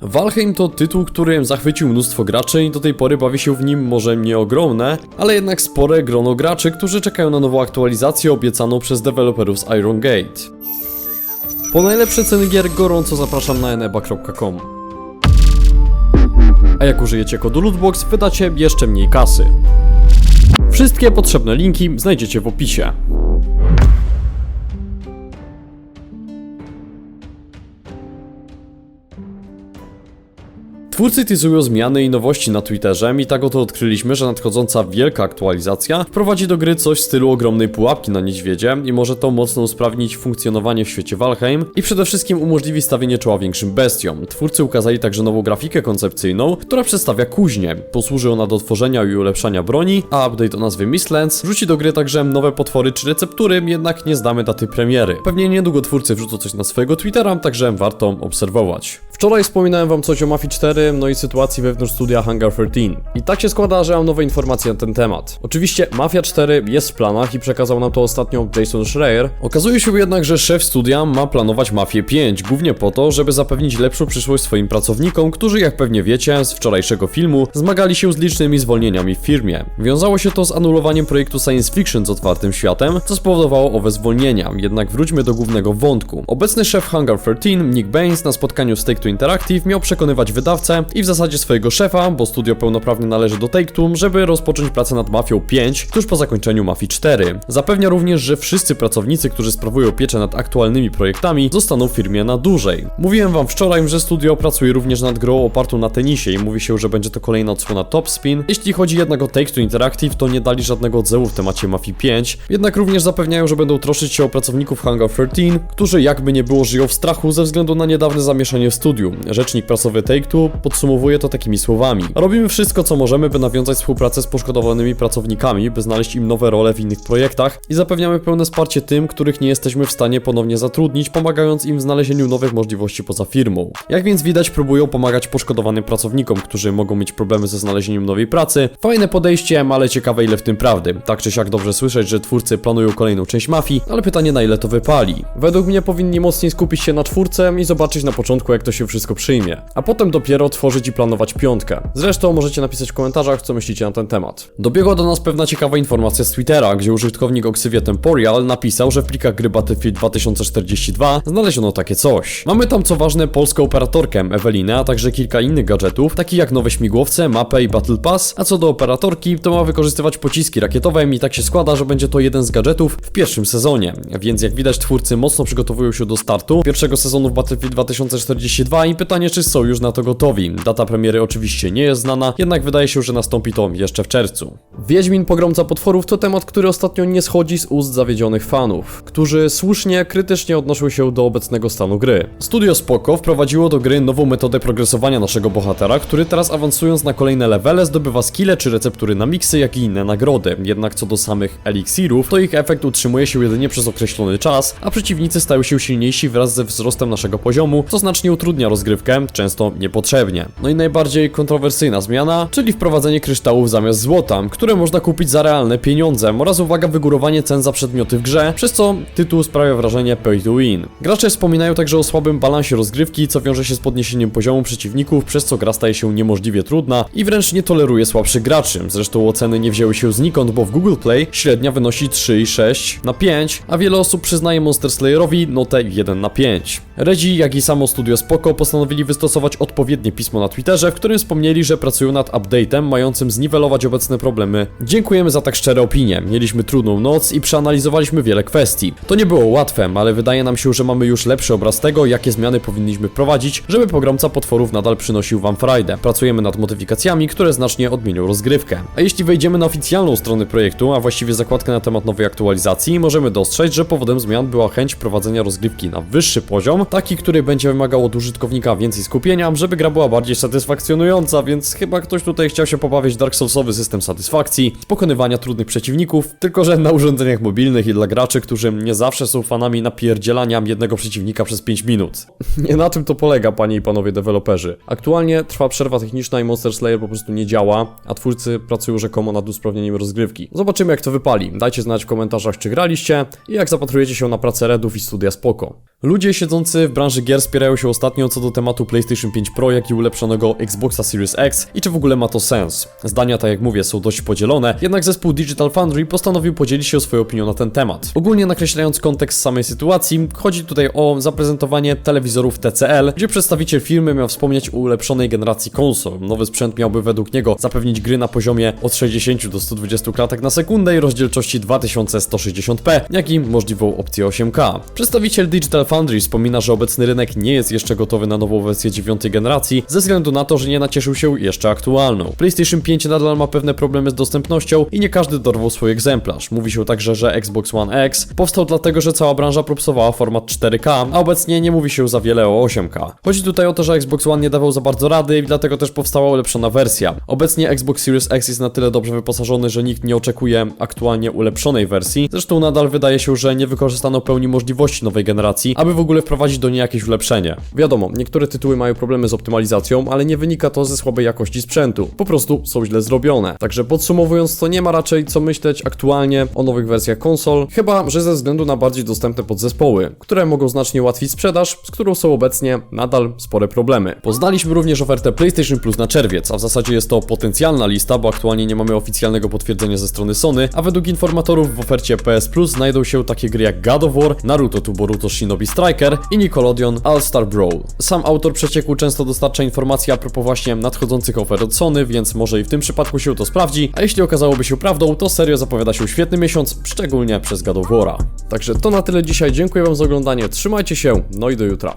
Valheim to tytuł, który zachwycił mnóstwo graczy i do tej pory bawi się w nim może nie ogromne, ale jednak spore grono graczy, którzy czekają na nową aktualizację obiecaną przez deweloperów z Iron Gate. Po najlepsze ceny gier gorąco zapraszam na eneba.com. A jak użyjecie kodu LOOTBOX, wydacie jeszcze mniej kasy. Wszystkie potrzebne linki znajdziecie w opisie. Twórcy teasują zmiany i nowości na Twitterze i tak oto odkryliśmy, że nadchodząca wielka aktualizacja wprowadzi do gry coś w stylu ogromnej pułapki na niedźwiedzie i może to mocno usprawnić funkcjonowanie w świecie Valheim i przede wszystkim umożliwi stawienie czoła większym bestiom. Twórcy ukazali także nową grafikę koncepcyjną, która przedstawia kuźnię. Posłuży ona do tworzenia i ulepszania broni, a update o nazwie Mistlands wrzuci do gry także nowe potwory czy receptury, jednak nie znamy daty premiery. Pewnie niedługo twórcy wrzucą coś na swojego Twittera, także warto obserwować. Wczoraj wspominałem wam coś o Mafii 4, no i sytuacji wewnątrz studia Hangar 13. I tak się składa, że mam nowe informacje na ten temat. Oczywiście Mafia 4 jest w planach i przekazał nam to ostatnio Jason Schreier. Okazuje się jednak, że szef studia ma planować Mafię 5, głównie po to, żeby zapewnić lepszą przyszłość swoim pracownikom, którzy jak pewnie wiecie z wczorajszego filmu zmagali się z licznymi zwolnieniami w firmie. Wiązało się to z anulowaniem projektu science fiction z otwartym światem, co spowodowało owe zwolnienia. Jednak wróćmy do głównego wątku. Obecny szef Hangar 13, Nick Baines, na spotkaniu z Take-Two Interactive miał przekonywać wydawcę i w zasadzie swojego szefa, bo studio pełnoprawnie należy do Take-Two, żeby rozpocząć pracę nad Mafią 5 tuż po zakończeniu Mafii 4. Zapewnia również, że wszyscy pracownicy, którzy sprawują pieczę nad aktualnymi projektami, zostaną w firmie na dłużej. Mówiłem wam wczoraj, że studio pracuje również nad grą opartą na tenisie i mówi się, że będzie to kolejna odsłona Top Spin. Jeśli chodzi jednak o Take-Two Interactive, to nie dali żadnego odzewu w temacie Mafii 5, jednak również zapewniają, że będą troszczyć się o pracowników Hangar 13, którzy jakby nie było żyją w strachu ze względu na niedawne zamieszanie w studiu. Rzecznik prasowy Take-Two podsumowuje to takimi słowami. Robimy wszystko, co możemy, by nawiązać współpracę z poszkodowanymi pracownikami, by znaleźć im nowe role w innych projektach i zapewniamy pełne wsparcie tym, których nie jesteśmy w stanie ponownie zatrudnić, pomagając im w znalezieniu nowych możliwości poza firmą. Jak więc widać, próbują pomagać poszkodowanym pracownikom, którzy mogą mieć problemy ze znalezieniem nowej pracy. Fajne podejście, ale ciekawe ile w tym prawdy. Tak czy siak dobrze słyszeć, że twórcy planują kolejną część mafii, ale pytanie na ile to wypali. Według mnie powinni mocniej skupić się na czwórce i zobaczyć na początku jak to się wszystko przyjmie, a potem dopiero tworzyć i planować piątkę. Zresztą możecie napisać w komentarzach, co myślicie na ten temat. Dobiegła do nas pewna ciekawa informacja z Twittera, gdzie użytkownik Oxivia Temporial napisał, że w plikach gry Battlefield 2042 znaleziono takie coś. Mamy tam co ważne polską operatorkę Ewelinę, a także kilka innych gadżetów, takich jak nowe śmigłowce, mapę i Battle Pass, a co do operatorki, to ma wykorzystywać pociski rakietowe i tak się składa, że będzie to jeden z gadżetów w pierwszym sezonie. Więc jak widać twórcy mocno przygotowują się do startu pierwszego sezonu w Battlefield 2042 i pytanie czy są już na to gotowi. Data premiery oczywiście nie jest znana, jednak wydaje się, że nastąpi to jeszcze w czerwcu. Wiedźmin Pogromca Potworów to temat, który ostatnio nie schodzi z ust zawiedzionych fanów, którzy słusznie, krytycznie odnoszą się do obecnego stanu gry. Studio Spoko wprowadziło do gry nową metodę progresowania naszego bohatera, który teraz awansując na kolejne levele zdobywa skille czy receptury na miksy, jak i inne nagrody. Jednak co do samych eliksirów, to ich efekt utrzymuje się jedynie przez określony czas, a przeciwnicy stają się silniejsi wraz ze wzrostem naszego poziomu, co znacznie utrudnia rozgrywkę, często niepotrzebnie. No i najbardziej kontrowersyjna zmiana, czyli wprowadzenie kryształów zamiast złota, które można kupić za realne pieniądze oraz uwaga wygórowanie cen za przedmioty w grze, przez co tytuł sprawia wrażenie pay to win. Gracze wspominają także o słabym balansie rozgrywki, co wiąże się z podniesieniem poziomu przeciwników, przez co gra staje się niemożliwie trudna i wręcz nie toleruje słabszych graczy. Zresztą oceny nie wzięły się znikąd, bo w Google Play średnia wynosi 3,6 na 5, a wiele osób przyznaje Monster Slayerowi notę 1 na 5. Redzi, jak i samo studio Spoko postanowili wystosować odpowiednie pismo na Twitterze, w którym wspomnieli, że pracują nad update'em mającym zniwelować obecne problemy. Dziękujemy za tak szczere opinie. Mieliśmy trudną noc i przeanalizowaliśmy wiele kwestii. To nie było łatwe, ale wydaje nam się, że mamy już lepszy obraz tego, jakie zmiany powinniśmy wprowadzić, żeby pogromca potworów nadal przynosił wam frajdę. Pracujemy nad modyfikacjami, które znacznie odmienią rozgrywkę. A jeśli wejdziemy na oficjalną stronę projektu, a właściwie zakładkę na temat nowej aktualizacji, możemy dostrzec, że powodem zmian była chęć prowadzenia rozgrywki na wyższy poziom, taki, który będzie wymagał od użytkownika więcej skupienia, żeby gra była bardziej satysfakcjonująca, więc chyba ktoś tutaj chciał się pobawić Dark Soulsowy system satysfakcji, pokonywania trudnych przeciwników, tylko że na urządzeniach mobilnych i dla graczy, którzy nie zawsze są fanami napierdzielania jednego przeciwnika przez 5 minut. nie na tym to polega, panie i panowie deweloperzy. Aktualnie trwa przerwa techniczna i Monster Slayer po prostu nie działa, a twórcy pracują rzekomo nad usprawnieniem rozgrywki. Zobaczymy jak to wypali. Dajcie znać w komentarzach, czy graliście i jak zapatrujecie się na pracę Redów i studia Spoko. Ludzie siedzący W branży gier spierają się ostatnio co do tematu PlayStation 5 Pro, jak i ulepszonego Xboxa Series X i czy w ogóle ma to sens. Zdania, tak jak mówię, są dość podzielone, jednak zespół Digital Foundry postanowił podzielić się swoją opinią na ten temat. Ogólnie nakreślając kontekst samej sytuacji, chodzi tutaj o zaprezentowanie telewizorów TCL, gdzie przedstawiciel firmy miał wspomnieć o ulepszonej generacji konsol. Nowy sprzęt miałby według niego zapewnić gry na poziomie od 60 do 120 klatek na sekundę i rozdzielczości 2160p, jak i możliwą opcję 8K. Przedstawiciel Digital Foundry wspomina, że obecny rynek nie jest jeszcze gotowy na nową wersję dziewiątej generacji, ze względu na to, że nie nacieszył się jeszcze aktualną. PlayStation 5 nadal ma pewne problemy z dostępnością i nie każdy dorwał swój egzemplarz. Mówi się także, że Xbox One X powstał dlatego, że cała branża propsowała format 4K, a obecnie nie mówi się za wiele o 8K. Chodzi tutaj o to, że Xbox One nie dawał za bardzo rady i dlatego też powstała ulepszona wersja. Obecnie Xbox Series X jest na tyle dobrze wyposażony, że nikt nie oczekuje aktualnie ulepszonej wersji. Zresztą nadal wydaje się, że nie wykorzystano pełni możliwości nowej generacji, aby w ogóle wprowadzić do niej jakieś ulepszenie. Wiadomo, niektóre tytuły mają problemy z optymalizacją, ale nie wynika to ze słabej jakości sprzętu. Po prostu są źle zrobione. Także podsumowując, to nie ma raczej co myśleć aktualnie o nowych wersjach konsol, chyba że ze względu na bardziej dostępne podzespoły, które mogą znacznie ułatwić sprzedaż, z którą są obecnie nadal spore problemy. Poznaliśmy również ofertę PlayStation Plus na czerwiec, a w zasadzie jest to potencjalna lista, bo aktualnie nie mamy oficjalnego potwierdzenia ze strony Sony, a według informatorów w ofercie PS Plus znajdą się takie gry jak God of War, Naruto to Boruto Shinobi Striker i Nickelodeon All Star Brawl. Sam autor przecieku często dostarcza informacje a propos właśnie nadchodzących ofert od Sony, więc może i w tym przypadku się to sprawdzi, a jeśli okazałoby się prawdą, to serio zapowiada się świetny miesiąc, szczególnie przez God. Także to na tyle dzisiaj, dziękuję wam za oglądanie, trzymajcie się, no i do jutra.